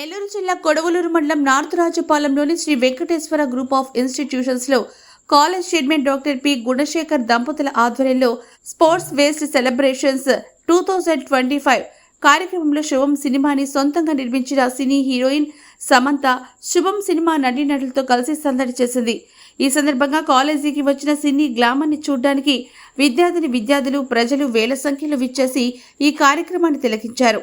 నెల్లూరు జిల్లా కొడవలూరు మండలం నార్త్ రాజపాలెంలోని Sri Venkateswara group of ఇన్స్టిట్యూషన్స్లో college chairman doctor P. Gunasekhar దంపతుల ఆధ్వర్యంలో sports fest celebrations two thousand twenty five కార్యక్రమంలో శుభం సినిమాని సొంతంగా నిర్మించిన సినీ హీరోయిన్ సమంత శుభం సినిమా నటీనటులతో కలిసి సందడి చేసింది. ఈ సందర్భంగా కాలేజీకి వచ్చిన సినీ గ్లామర్ని చూడడానికి విద్యార్థిని విద్యార్థులు ప్రజలు వేల సంఖ్యలో విచ్చేసి ఈ కార్యక్రమాన్ని తిలకించారు.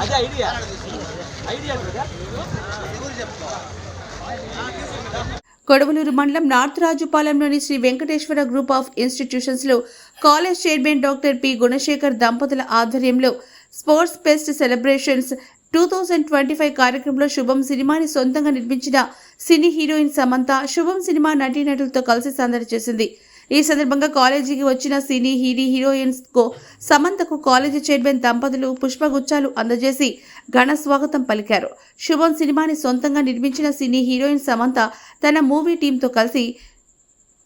అదే ఐడియా ఐడియా కొడవలూరు మండలం నార్త్ రాజుపాలెంలోని Sri Venkateswara group of ఇన్స్టిట్యూషన్స్లో college chairman doctor P. Gunasekhar దంపతుల ఆధ్వర్యంలో sports fest celebrations two thousand twenty five కార్యక్రమంలో శుభం సినిమాని సొంతంగా నిర్మించిన సినీ హీరోయిన్ సమంత శుభం సినిమా నటీనటులతో కలిసి సందడి చేసింది. ఈ సందర్భంగా కాలేజీకి వచ్చిన సినీ హీరీ హీరోయిన్స్ కో సమంతకు కాలేజీ చైర్మన్ దంపతులు పుష్పగుచ్చాలు అందజేసి ఘన స్వాగతం పలికారు. శుభం సినిమాని సొంతంగా నిర్మించిన సినీ హీరోయిన్ సమంత తన మూవీ టీంతో కలిసి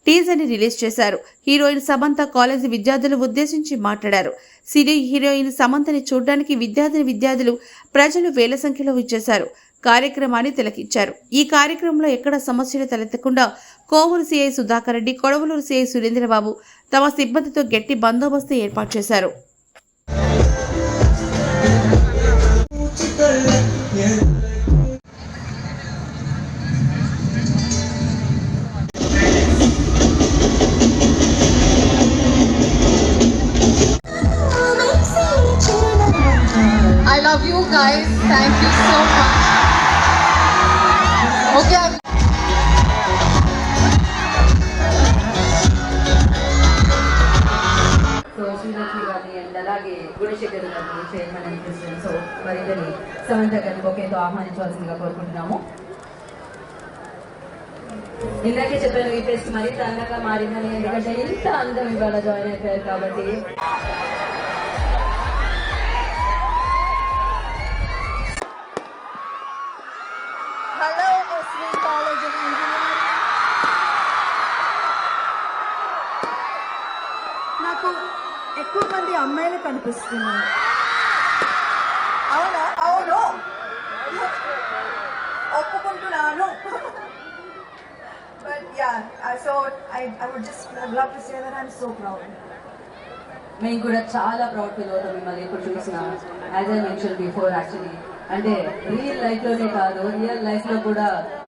టీజర్ని రిలీజ్ చేశారు. హీరోయిన్ సమంత కాలేజీ విద్యార్థులు ఉద్దేశించి మాట్లాడారు. సినీ హీరోయిన్ సమంతని చూడడానికి విద్యార్థిని విద్యార్థులు ప్రజలు వేల సంఖ్యలో విచ్చేశారు. కార్యక్రమాన్ని తిలకించారు ఈ కార్యక్రమంలో ఎక్కడ సమస్యలు తలెత్తకుండా కోవూరు సిఐ సుధాకర్ రెడ్డి కొడవలూరు సిఐ సురేంద్రబాబు తమ సిబ్బందితో గట్టి బందోబస్తు ఏర్పాటు చేశారు I love you guys. Thank you so much. So Srilakshmi గారిని అండ్ అలాగే గుణశేఖర్ గారిని చైర్మన్ అండ్ ప్రెసిడెంట్ సో వారిద్దరిని సమంత గారిని ఒకేతో ఆహ్వానించవలసిందిగా కోరుకుంటున్నాము. ఇందాకే చెప్పాను ఈ ఫెస్ట్ మరింత అందంగా మారిందని ఎందుకంటే ఇంత అందం ఇవాళ జాయిన్ అయిపోయారు కాబట్టి. నాకు ఎక్కువ మంది అమ్మాయిలు కనిపిస్తున్నారు. అవును? అవును. ఒప్పుకుంటున్నాను. But yeah, so I, I would just I'd love to say that I'm so proud. మేము కూడా చాలా ప్రౌడ్ ఫీల్ అవుతాం మిమ్మల్ని ఇప్పుడు చూసిన. As I mention before actually అంటే రియల్ లైఫ్లోనే కాదు రియల్ లైఫ్లో కూడా